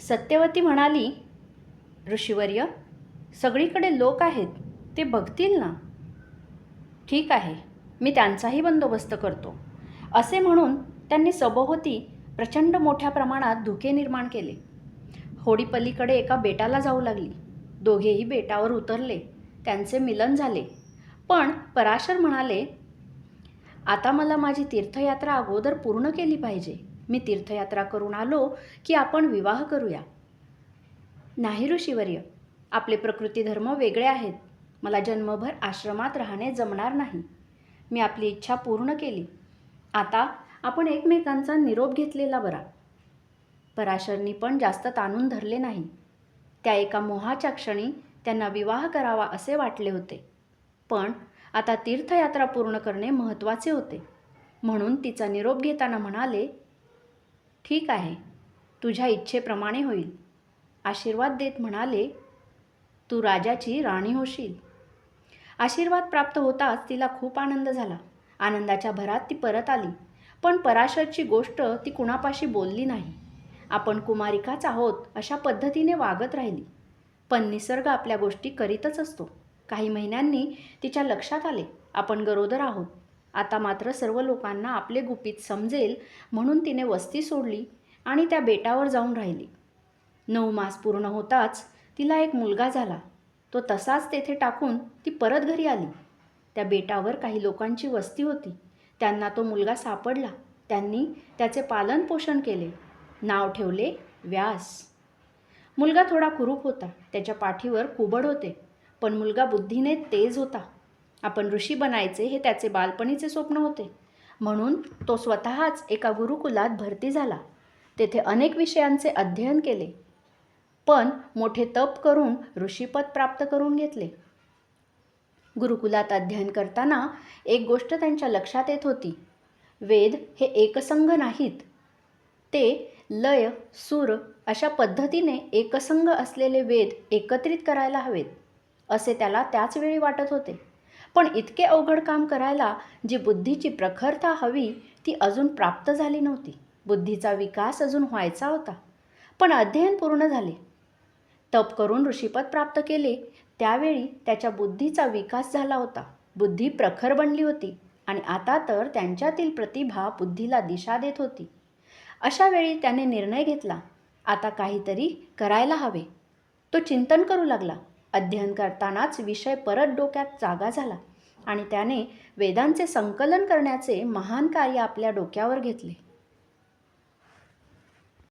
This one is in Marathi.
सत्यवती म्हणाली ऋषिवर्य सगळीकडे लोक आहेत ते बघतील ना? ठीक आहे मी त्यांचाही बंदोबस्त करतो. असे म्हणून त्यांनी सभोवती प्रचंड मोठ्या प्रमाणात धुके निर्माण केले. होडीपलीकडे एका बेटाला जाऊ लागली. दोघेही बेटावर उतरले. त्यांचे मिलन झाले. पण पराशर म्हणाले आता मला माझी तीर्थयात्रा अगोदर पूर्ण केली पाहिजे. मी तीर्थयात्रा करून आलो की आपण विवाह करूया. नाही ऋषीवर्य आपले प्रकृती धर्म वेगळे आहेत. मला जन्मभर आश्रमात राहणे जमणार नाही. मी आपली इच्छा पूर्ण केली. आता आपण एकमेकांचा निरोप घेतलेला बरा. पराशरनी पण जास्त ताणून धरले नाही. त्या एका मोहाच्या क्षणी त्यांना विवाह करावा असे वाटले होते. पण आता तीर्थयात्रा पूर्ण करणे महत्त्वाचे होते. म्हणून तिचा निरोप घेताना म्हणाले ठीक आहे तुझ्या इच्छेप्रमाणे होईल. आशीर्वाद देत म्हणाले तू राजाची राणी होशील. आशीर्वाद प्राप्त होताच तिला खूप आनंद झाला. आनंदाच्या भरात ती परत आली. पण पराशरची गोष्ट ती कुणापाशी बोलली नाही. आपण कुमारिकाच आहोत अशा पद्धतीने वागत राहिली. पण निसर्ग आपल्या गोष्टी करीतच असतो. काही महिन्यांनी तिच्या लक्षात आले आपण गरोदर आहोत. आता मात्र सर्व लोकांना आपले गुपित समजेल म्हणून तिने वस्ती सोडली आणि त्या बेटावर जाऊन राहिली. नऊ मास पूर्ण होताच तिला एक मुलगा झाला. तो तसाच तेथे टाकून ती परत घरी आली. त्या बेटावर काही लोकांची वस्ती होती. त्यांना तो मुलगा सापडला. त्यांनी त्याचे पालनपोषण केले. नाव ठेवले व्यास. मुलगा थोडा कुरूप होता. त्याच्या पाठीवर कुबड होते. पण मुलगा बुद्धीने तेज होता. आपण ऋषी बनायचे हे त्याचे बालपणीचे स्वप्न होते. म्हणून तो स्वतःच एका गुरुकुलात भरती झाला. तेथे अनेक विषयांचे अध्ययन केले. पण मोठे तप करून ऋषीपद प्राप्त करून घेतले. गुरुकुलात अध्ययन करताना एक गोष्ट त्यांच्या लक्षात येत होती. वेद हे एकसंघ नाहीत. ते लय सूर अशा पद्धतीने एकसंघ असलेले वेद एकत्रित करायला हवेत असे त्याला त्याच वेळी वाटत होते. पण इतके अवघड काम करायला जी बुद्धीची प्रखरता हवी ती अजून प्राप्त झाली नव्हती. बुद्धीचा विकास अजून व्हायचा होता पण अध्ययन पूर्ण झाले. तप करून ऋषीपद प्राप्त केले त्यावेळी त्याच्या बुद्धीचा विकास झाला होता. बुद्धी प्रखर बनली होती आणि आता तर त्यांच्यातील प्रतिभा बुद्धीला दिशा देत होती. अशा वेळी त्याने निर्णय घेतला आता काहीतरी करायला हवे. तो चिंतन करू लागला. अध्ययन करतानाच विषय परत डोक्यात जागा झाला. आणि त्याने वेदांचे संकलन करण्याचे महान कार्य आपल्या डोक्यावर घेतले.